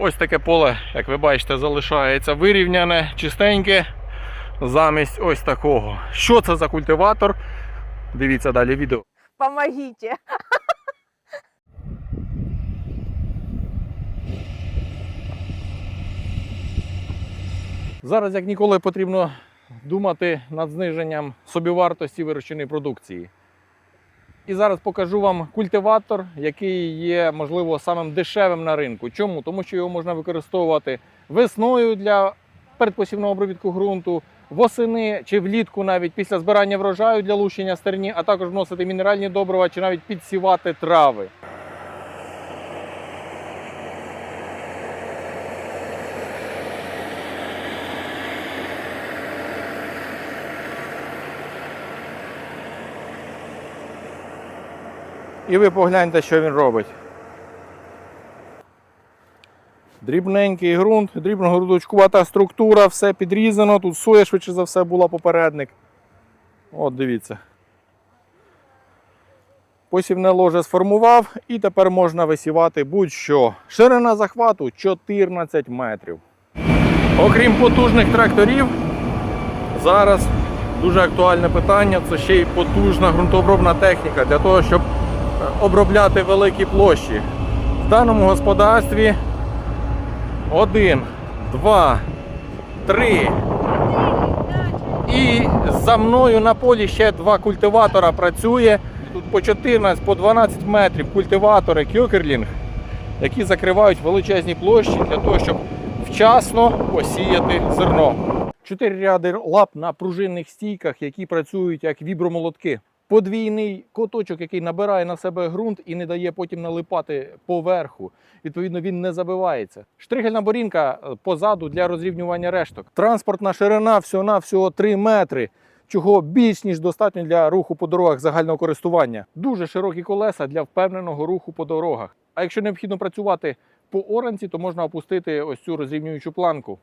Ось таке поле, як ви бачите, залишається вирівняне, чистеньке, замість ось такого. Що це за культиватор? Дивіться далі відео. Помогите. Зараз як ніколи потрібно думати над зниженням собівартості вирощеної продукції. І зараз покажу вам культиватор, який є, можливо, самим дешевим на ринку. Чому? Тому що його можна використовувати весною для передпосівного обробітку ґрунту, восени чи влітку навіть після збирання врожаю для лущення стерні, а також вносити мінеральні добрива чи навіть підсівати трави. І ви погляньте, що він робить. Дрібненький ґрунт, дрібногрудочкувата структура, все підрізано. Тут соя, швидше за все, була попередник. От дивіться. Посівне ложе сформував і тепер можна висівати будь-що. Ширина захвату 14 метрів. Окрім потужних тракторів, зараз дуже актуальне питання це ще й потужна ґрунтообробна техніка для того, щоб обробляти великі площі. В даному господарстві один, два, три. І за мною на полі ще два культиватора працює. Тут по 14, по 12 метрів культиватори кьокерлінг, які закривають величезні площі для того, щоб вчасно посіяти зерно. Чотири ряди лап на пружинних стійках, які працюють як вібромолотки. Подвійний коточок, який набирає на себе ґрунт і не дає потім налипати поверху. Відповідно, він не забивається. Штригельна борінка е, позаду для розрівнювання решток. Транспортна ширина всього-навсього 3 метри, чого більш ніж достатньо для руху по дорогах загального користування. Дуже широкі колеса для впевненого руху по дорогах. А якщо необхідно працювати по оранці, то можна опустити ось цю розрівнюючу планку.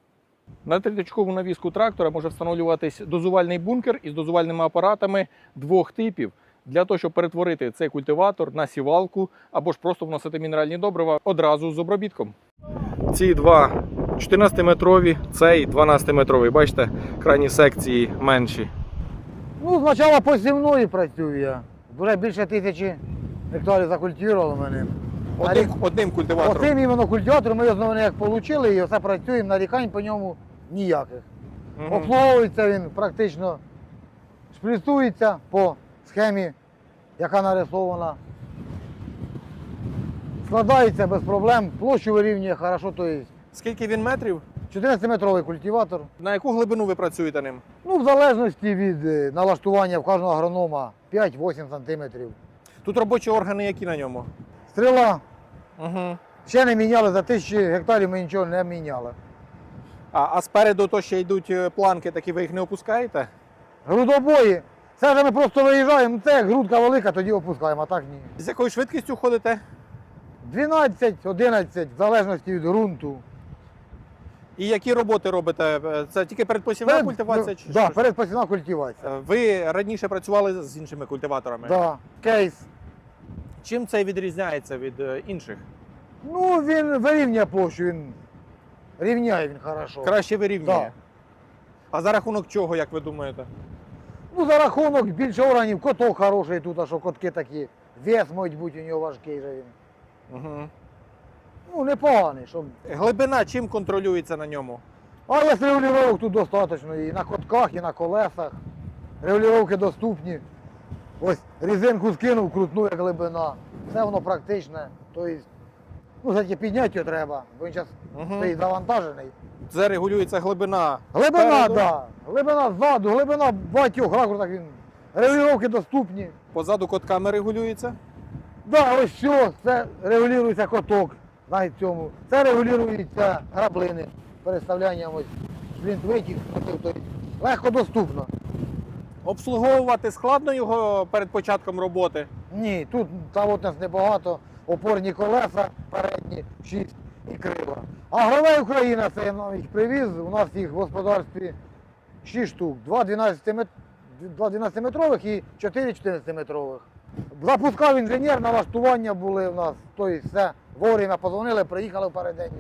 На триточкову навіску трактора може встановлюватись дозувальний бункер із дозувальними апаратами двох типів для того, щоб перетворити цей культиватор на сівалку або ж просто вносити мінеральні добрива одразу з обробітком. Ці два 14-метрові, цей 12-метровий. Бачите, крайні секції менші. Ну, спочатку посівної працюю я. Вже більше тисячі гектарів закультивували мене. А рік- одним культиватором. Оцим іменно культиватором ми його знову як отримали і все працюємо, нарікань по ньому ніяких. Мгм. Обслуговується він практично, шприцується по схемі, яка нарисована. Складається без проблем, площу вирівнює хорошо, то є Скільки він метрів? 14-метровий культиватор. На яку глибину ви працюєте ним? Ну, в залежності від е, налаштування в кожного агронома 5-8 сантиметрів. Тут робочі органи, які на ньому? Стріла Угу. ще не міняли, за тисячі гектарів ми нічого не міняли. А, а спереду то ще йдуть е, планки, такі ви їх не опускаєте? Грудобої. Це вже ми просто виїжджаємо, ну, це як грудка велика, тоді опускаємо, а так ні. З якою швидкістю ходите? 12-11, в залежності від ґрунту. І які роботи робите? Е, Це тільки передпосівна культивація? Чи да, передпосівна культивація. Е, Ви раніше працювали з іншими культиваторами. Да. Кейс. Чим це відрізняється від е, інших? Ну, він вирівнює площу, він рівняє він хорошо. Краще вирівнює. Да. А за рахунок чого, як ви думаєте? Ну, за рахунок більше органів, коток хороший тут, а що котки такі. Вес, мабуть, бути у нього важкий же він. Угу. Ну, непоганий, щоб Глибина чим контролюється на ньому? А є регулювання тут достатньо і на котках, і на колесах. Регулювання доступні. Ось резинку скинув, крутну як глибина. Все воно практичне. Тобто, ну, все-таки підняти його треба, бо він зараз Угу. стоїть завантажений. Це регулюється глибина. Глибина, так. Спереду? Да. Глибина ззаду, глибина в багатьох ракурсах він. Регулювання доступні. Позаду котками регулюється. Да, ось що, це регулюється коток на цьому. Це регулюються граблини переставлянням ось блінтвитів, тобто легко доступно. Обслуговувати складно його перед початком роботи. Ні, тут тавотних небагато, опорні колеса передні, 6 і крила. А Гравей Україна, це я навіть привіз, у нас їх в господарстві 6 штук, 2 12-метрових і 4 14-метрових. Запускав інженер, налаштування були у нас, тобто все, вовремя позвонили, приїхали в переддень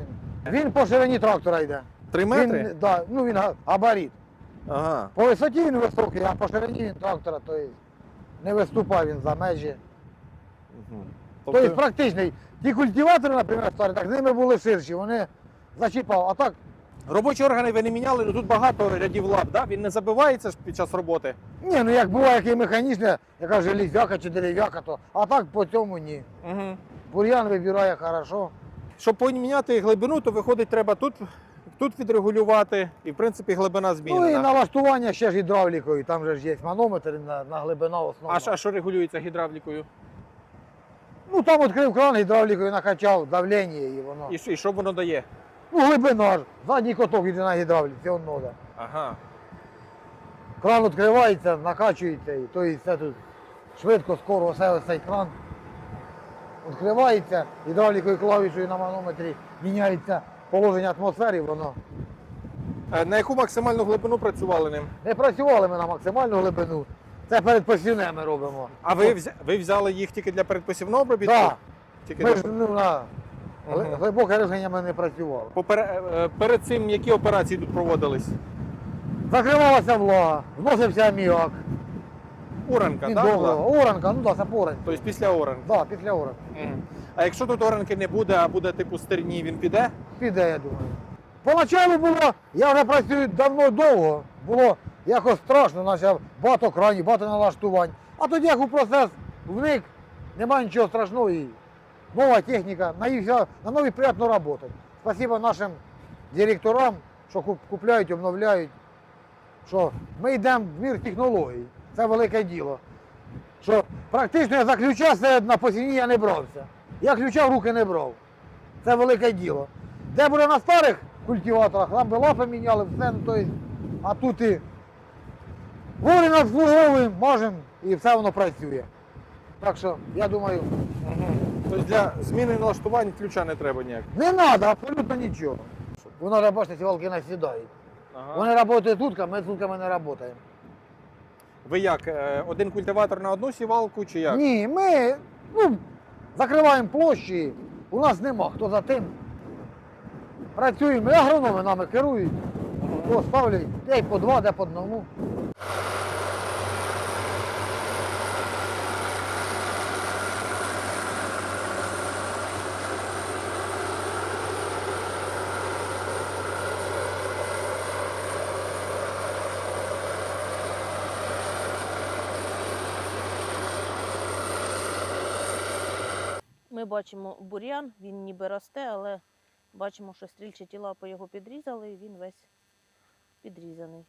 він Він по ширині трактора йде. Три метри? Він, да, ну він габарит. Ага. По висоті він високий, а по ширині він трактора, то не виступав він за межі. Угу. Тобто, практичний. Ті культиватори, наприклад, старі, так з ними були ширші, вони зачіпав. А так, робочі органи ви не міняли, ну тут багато рядів лап, да? він не забивається ж під час роботи. ні, ну як буває, який механічне, яка железяка чи дерев'яка, то а так по цьому ні. Угу. Бур'ян вибирає хорошо. Щоб поміняти глибину, то виходить, треба тут, тут відрегулювати, і в принципі глибина Ну і змінена. налаштування ще ж гідравлікою, там же ж є манометр на, на глибина основна. А що- а що регулюється гідравлікою? Ну там відкрив кран, гідравлікою накачав давлення і воно. І що, і що воно дає? Ну глибина ж, задній коток йде на гідравліці, он нода. Ага. Кран відкривається, накачується, і то і все тут швидко, скоро все ось цей кран відкривається, гідравлікою клавішою на манометрі міняється положення атмосфери, воно. Е, На яку максимальну глибину працювали ним? Не працювали ми на максимальну глибину. Це перед посівними ми робимо. А ви, взя- ви взяли їх тільки для передпосівного обробітку? Так, Тільки ми для... ж ну, на Мгм. глибоке рихлення ми не працювали. Попер... е, Перед цим які операції тут проводились? Закривалася влага, вносився аміак. Уранка, Він так? довго. була? Оранка, ну так, це поранка. Тобто після оранки. Так, після оранки. Мгм. А якщо тут оранки не буде, а буде типу стерні, він піде? Піде, я думаю. Поначалу було, я вже працюю давно довго, було якось страшно, наче багато кранів, багато налаштувань. А тоді як у процес вник, немає нічого страшного і нова техніка, на, їх, вся- на новій приємно працювати. Спасибо нашим директорам, що куп- купляють, обновляють, що ми йдемо в мір технологій. Це велике діло. Що практично я за ключа на посівні я не брався. Я ключа в руки не брав. Це велике діло. Де буде на старих культиваторах, там би лапи міняли, все, ну, то есть, а тут і горі надслуговуємо, можемо і все воно працює. Так що, я думаю, Тобто для зміни налаштувань ключа не треба ніяк. не треба абсолютно нічого. Воно бачите, ці валки насідають. Ага. Вони працюють тутками, ми з тутками не працюємо. Ви як? е, Один культиватор на одну сівалку чи як? Ні, ми ну, закриваємо площі, у нас нема, хто за тим. Працюємо, і агрономи нами керують, О, ставлять, де по два, де по одному. Ми бачимо бур'ян, він ніби росте, але бачимо, що стрільчаті лапи його підрізали, і він весь підрізаний.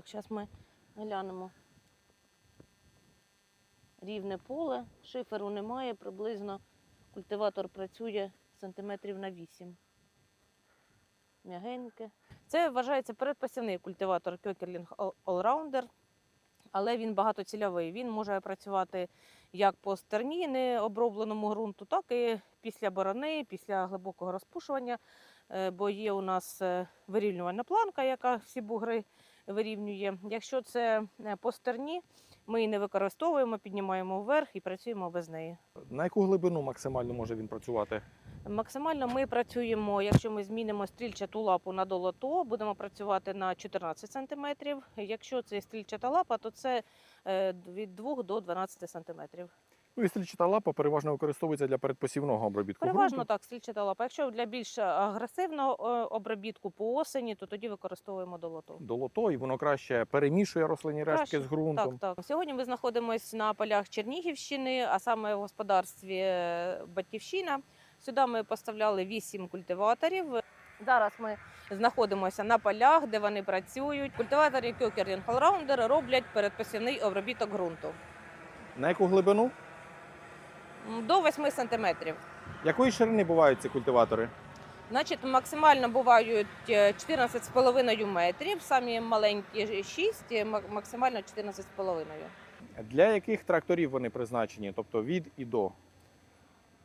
Так, зараз ми глянемо. Рівне поле, шиферу немає, приблизно культиватор працює сантиметрів на 8. М'ягеньке. Це вважається передпосівний культиватор Кьокерлінг Allrounder, але він багатоцільовий. Він може працювати як по стерні необробленому ґрунту, так і після борони, після глибокого розпушування, Е, бо є у нас е, вирівнювальна планка, яка всі бугри вирівнює. Якщо це е, по стерні, ми її не використовуємо, піднімаємо вверх і працюємо без неї. На яку глибину максимально може він працювати? Максимально ми працюємо, якщо ми змінимо стрільчату лапу на долото, будемо працювати на 14 см. Якщо це стрільчата лапа, то це е, від 2 до 12 см. Ну і стрільчата лапа переважно використовується для передпосівного обробітку. Переважно ґрунту. так, стрільчата лапа. Якщо для більш агресивного е, обробітку по осені, то тоді використовуємо долото. Долото, і воно краще перемішує рослинні рештки з ґрунтом. Так, так. Сьогодні ми знаходимося на полях Чернігівщини, а саме в господарстві е, Батьківщина. Сюди ми поставляли 8 культиваторів. Зараз ми знаходимося на полях, де вони працюють. Культиватори Кьокерлінг Allrounder роблять передпосівний обробіток ґрунту На яку глибину? До 8 сантиметрів. Якої ширини бувають ці культиватори? Значить, максимально бувають е, 14,5 метрів, самі маленькі 6, е, максимально 14,5. Для яких тракторів вони призначені? Тобто від і до.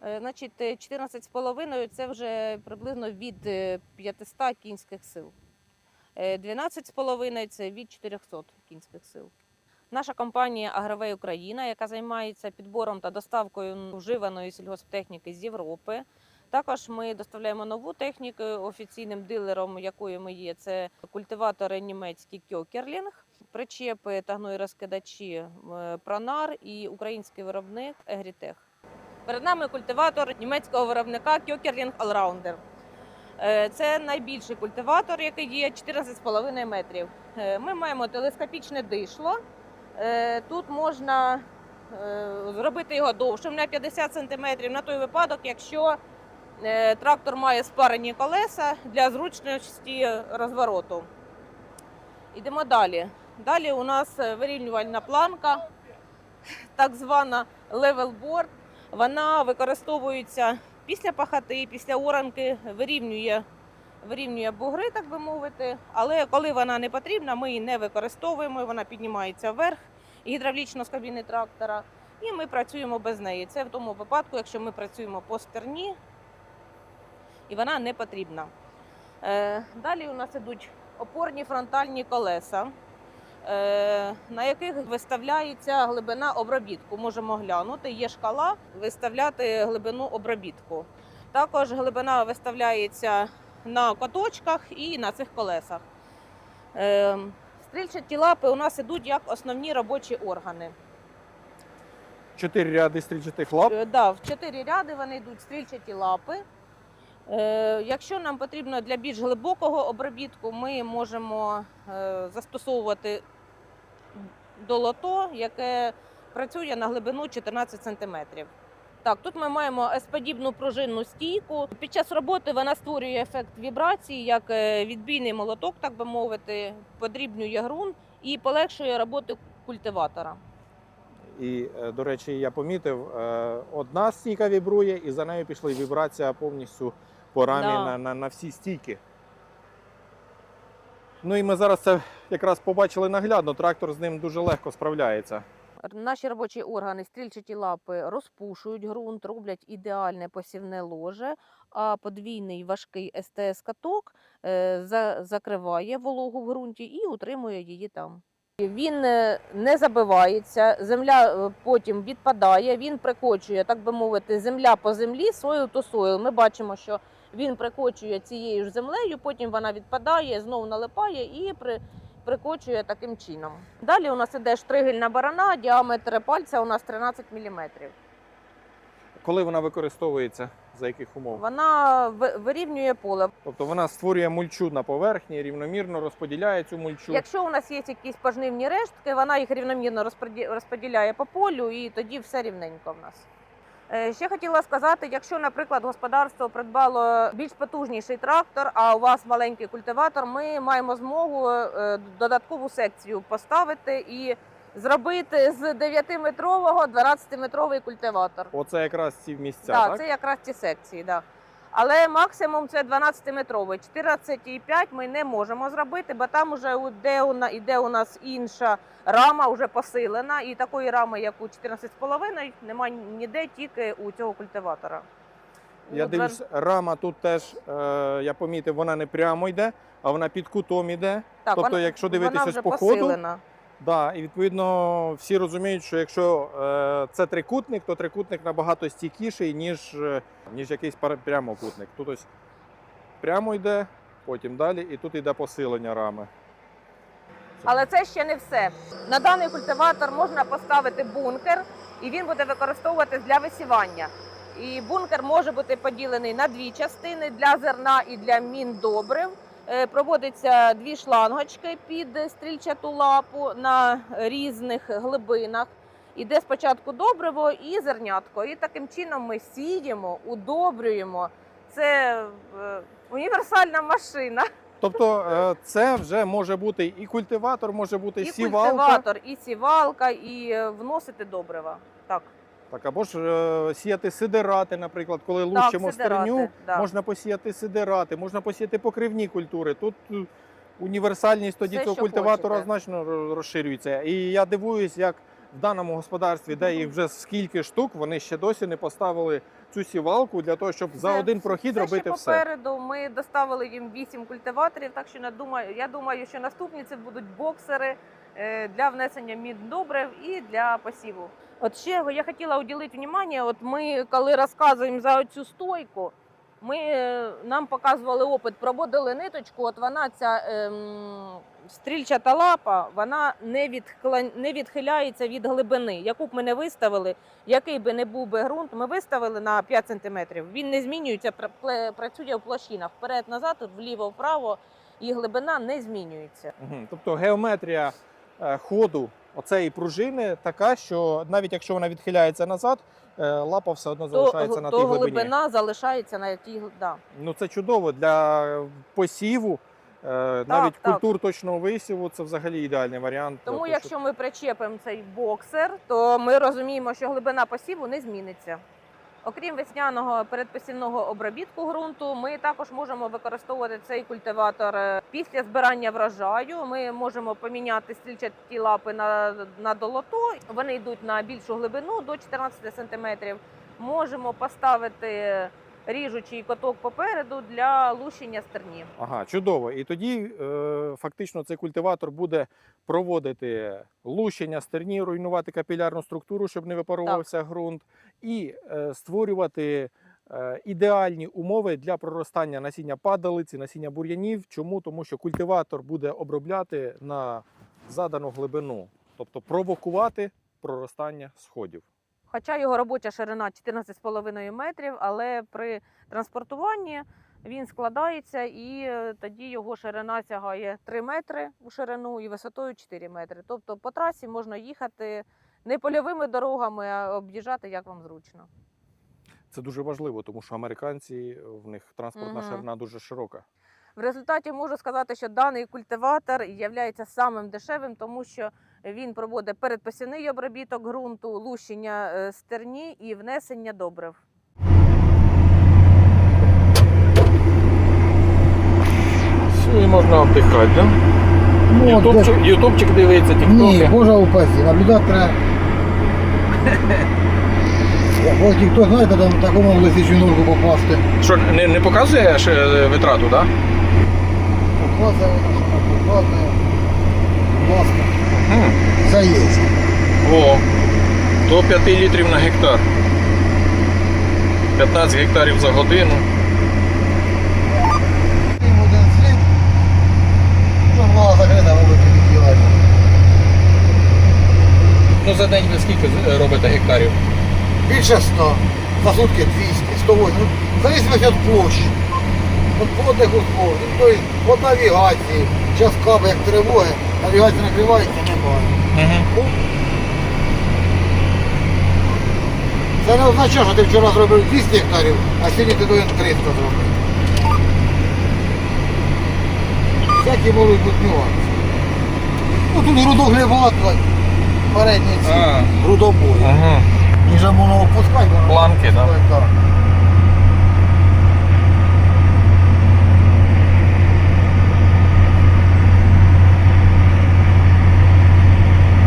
Е, Значить, е, 14,5 це вже приблизно від е, 500 кінських сил. Е, 12,5 це від 400 кінських сил. Наша компанія Агровей Україна, яка займається підбором та доставкою вживаної сільгосптехніки з Європи. Також ми доставляємо нову техніку офіційним дилером, якою ми є. Це культиватори німецькі Кьокерлінг, причепи та гнойрозкидачі е, Пронар і український виробник Егрітех. Перед нами культиватор німецького виробника Kjökerling Allrounder. Е, Це найбільший культиватор, який є 14,5 метрів. Е, Ми маємо телескопічне дишло. Е, Тут можна е, зробити його довшим на 50 см на той випадок, якщо е, трактор має спарені колеса для зручності розвороту. Йдемо далі. Далі у нас вирівнювальна планка, так звана board. Вона використовується після пахати, після оранки, вирівнює, вирівнює бугри, так би мовити. Але коли вона не потрібна, ми її не використовуємо, вона піднімається вверх гідравлічно з кабіни трактора, і ми працюємо без неї. Це в тому випадку, якщо ми працюємо по стерні, і вона не потрібна. Е, Далі у нас ідуть опорні фронтальні колеса. е, На яких виставляється глибина обробітку. Можемо глянути, є шкала виставляти глибину обробітку. Також глибина виставляється на коточках і на цих колесах. Е, Стрільчаті лапи у нас ідуть як основні робочі органи. Чотири ряди стрільчатих лап. Е, Да, в чотири ряди вони йдуть стрільчаті лапи. Е, Якщо нам потрібно для більш глибокого обробітку, ми можемо е, застосовувати долото, яке працює на глибину 14 см. Так, тут ми маємо S-подібну пружинну стійку. Під час роботи вона створює ефект вібрації, як е, відбійний молоток, так би мовити, подрібнює ґрунт і полегшує роботу культиватора. І, е, до речі, я помітив, е, одна стійка вібрує, і за нею пішла вібрація повністю по рамі Да. на, на, на всі стійки. Ну і ми зараз це якраз побачили наглядно. Трактор з ним дуже легко справляється. Наші робочі органи, стрільчаті лапи розпушують ґрунт, роблять ідеальне посівне ложе, а подвійний важкий СТС-каток е, закриває вологу в ґрунті і утримує її там. Він е, не забивається, земля е, потім відпадає, він прикочує, так би мовити, земля по землі, сойл то сойл. Ми бачимо, що він прикочує цією ж землею, потім вона відпадає, знову налипає і при, прикочує таким чином. Далі у нас іде штригельна барана, діаметр пальця у нас 13 мм. Коли вона використовується, за яких умов? Вона ви- вирівнює поле. Тобто вона створює мульчу на поверхні, рівномірно розподіляє цю мульчу. Якщо у нас є якісь пожнивні рештки, вона їх рівномірно розподі- розподіляє по полю, і тоді все рівненько в нас. Е, Ще хотіла сказати, якщо, наприклад, господарство придбало більш потужніший трактор, а у вас маленький культиватор, ми маємо змогу е, додаткову секцію поставити і зробити з 9-метрового 12-метровий культиватор. Оце якраз ці місця, Так, так? це якраз ці секції, да. Але максимум це 12-метровий. 14,5 ми не можемо зробити, бо там вже іде у, іде у нас інша рама, вже посилена. І такої рами, як у 14,5, немає ніде, тільки у цього культиватора. Я Ну, дивлюсь, рама тут теж, е, я помітив, вона не прямо йде, а вона під кутом йде. Так, тобто, вона- якщо дивитися вона вже по ходу, посилена. Да, і відповідно всі розуміють, що якщо е, це трикутник, то трикутник набагато стійкіший, ніж, е, ніж якийсь прямокутник. Тут ось прямо йде, потім далі, і тут йде посилення рами. Але це ще не все. На даний культиватор можна поставити бункер, і він буде використовуватись для висівання. І бункер може бути поділений на дві частини для зерна і для міндобрив. Е, Проводиться дві шлангочки під стрільчату лапу на різних глибинах. Іде спочатку добриво і зернятко. І таким чином ми сіємо, удобрюємо. Це е, універсальна машина. Тобто е, це вже може бути і культиватор, може бути і сівалка. культиватор, і сівалка, і вносити добрива. Так. Так, або ж е, сіяти сидирати, наприклад, коли лущимо сидирати, стерню, да. можна посіяти сидирати, можна посіяти покривні культури. Тут е, універсальність тоді Все, цього що культиватора хочете. значно ро- розширюється. І я дивуюсь, як в даному господарстві, де їх вже скільки штук, вони ще досі не поставили цю сівалку для того, щоб за Це- один прохід це робити ще все. попереду. Ми доставили їм 8 культиваторів, так що я думаю, я думаю, що наступні це будуть боксери е, для внесення міндобрив і для посіву. От ще я хотіла уділити увагу, от ми коли розказуємо за цю стойку, ми, е, нам показували опит, проводили ниточку, от вона ця ем, стрільчата лапа, вона не, відхила, не відхиляється від глибини. Яку б ми не виставили, який би не був би ґрунт, ми виставили на 5 см, він не змінюється, пр- працює в площинах вперед-назад, вліво-вправо, і глибина не змінюється. Тобто геометрія е, ходу оцеї пружини така, що навіть якщо вона відхиляється назад, е, лапа все одно То, залишається на то тій глибині. глибина залишається на тій да. Ну це чудово для посіву. Так, Навіть так. культур точного висіву це взагалі ідеальний варіант. Тому, якщо щоб- ми причепимо цей боксер, то ми розуміємо, що глибина посіву не зміниться. Окрім весняного передпосівного обробітку ґрунту, ми також можемо використовувати цей культиватор е, після збирання врожаю. Ми можемо поміняти стрільчаті лапи на, на долото. Вони йдуть на більшу глибину до 14 см. Можемо поставити ріжучий коток попереду для лущення стерні. Ага, чудово. І тоді е, фактично цей культиватор буде проводити лущення стерні, руйнувати капілярну структуру, щоб не випаровувався ґрунт, і е, створювати е, ідеальні умови для проростання насіння падалиці, насіння бур'янів. Чому? Тому що культиватор буде обробляти на задану глибину, тобто провокувати проростання сходів. Хоча його робоча ширина 14,5 метрів, але при транспортуванні він складається і е, тоді його ширина сягає 3 метри у ширину і висотою 4 метри. Тобто по трасі можна їхати не польовими дорогами, а об'їжджати як вам зручно. Це дуже важливо, тому що американці в них транспортна Мгм. ширина дуже широка. В результаті можу сказати, що даний культиватор є самим дешевим, тому що він проводить передпосівний обробіток ґрунту, лущення е, стерні і внесення добрив. Все, і можна вдихати, да? Ну, Ютубчик, ютубчик дивиться, Ні. Боже упасі, наблюдати треба. Ось ніхто там такому в лисичу норку попасти. Що, не, не показує ще витрату, так? Да? Показує показує. Будь ласка, це є. О, до 5 літрів на гектар. 15 гектарів за годину. Один слід. Була закрита, мабуть, відділення. Ну за день ви скільки робите гектарів? Більше 100, за сутки 200, 180. Ну, залежить від площі. От водних услов. Ну, тобто, от навігації. Час каби, як тривоги, навігація накривається, немає. Угу. Це не означає, що ти вчора зробив 200 гектарів, а сьогодні ти повинен 300 зробити. Всякі можуть бути нюанси. Ну тут грудоглибатка, передні ці, А. грудобої. Угу. Ніже воно опускати, воно Планки, да? опускати, так.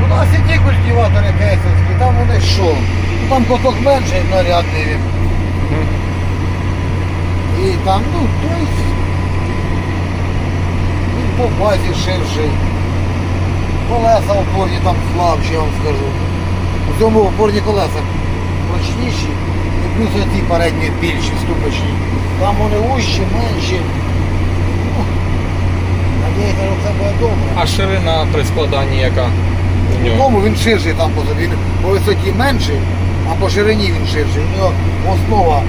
Ну, на сіті культиватори кесовські, там вони що? Там коток менший, нарядний він. І там, ну, то есть, він по базі ширший. Колеса опорні там слабші, я вам скажу. У цьому опорні колеса прочніші, і плюс оці передні більші, ступочні. Там вони ущі, менші. Ну, Надіюся, що це буде добре. А ширина при складанні яка? У нього? Тому він ширший там по собі. По висоті менший, а по ширині він ширший. У нього основа,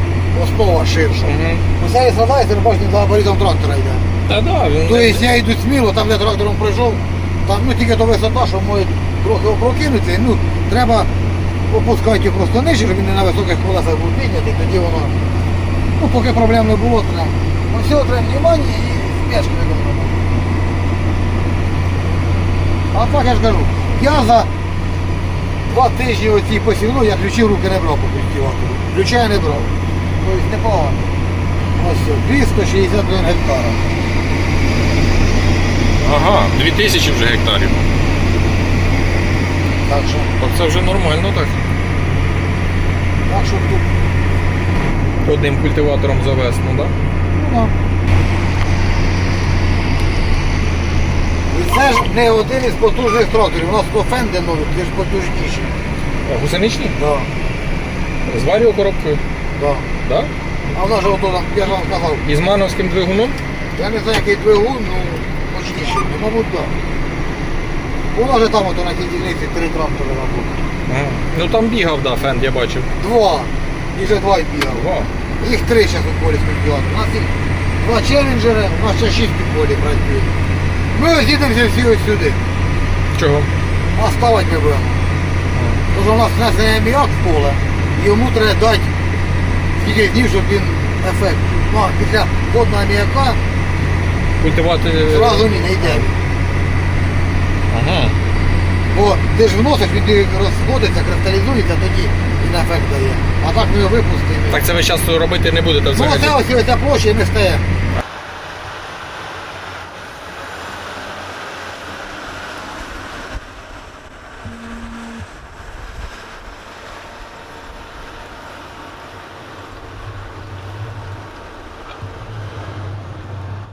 основа ширша. Угу. Оце я складається, бачите, за габаритом трактора йде. Та да, він Тобто я йду сміло, там де трактором прийшов, там ну тільки до висота, що можуть трохи опрокинутися, ну треба опускати його просто нижче, щоб він не на високих колесах був піднятий, тоді воно. Ну поки проблем не було, треба. Ну все, треба внимання і спешки треба. А так я ж кажу, я за два тижні оці посівну, я ключів в руки не брав по культиватору. Ключа я не брав. Тобто непогано. Ось все, 261 гектара. Ага, 2000 вже гектарів. Так що, Так це вже нормально так. так що тут. Одним культиватором за весну, так? Ну, да. Це ж не один із потужних тракторів. У нас то фенди нові, це ж потужніші. А гусеничні? Да, З варіокоробкою. да. Да? А вона ж ото я ж вам сказав, І з мановським двигуном? я не знаю, який двигун, ну мощніший, ну, мабуть, так. Вона ж там ото на тій дільниці три трактори работають. Ага. Ну там бігав, да, фенд, я бачив. Два. І вже два й бігав. Ого. Їх три зараз у полі спілкувати. У нас їх два челленджери, у нас ще шість під полі працює. Ми ось їдемося всі ось сюди. Чого? А ставати не будемо. Що у нас внесений аміак в поле, і йому треба дати скільки днів, щоб він ефект. Ну, а після водного аміака Культивати. зразу ні, не йде. Ага. Бо ти ж вносиш, він розходиться, кристалізується, тоді він ефект дає. А так ми його випустимо. Так це ви зараз робити не будете Ну, взагалі. ось ось ця площа і ми стаємо.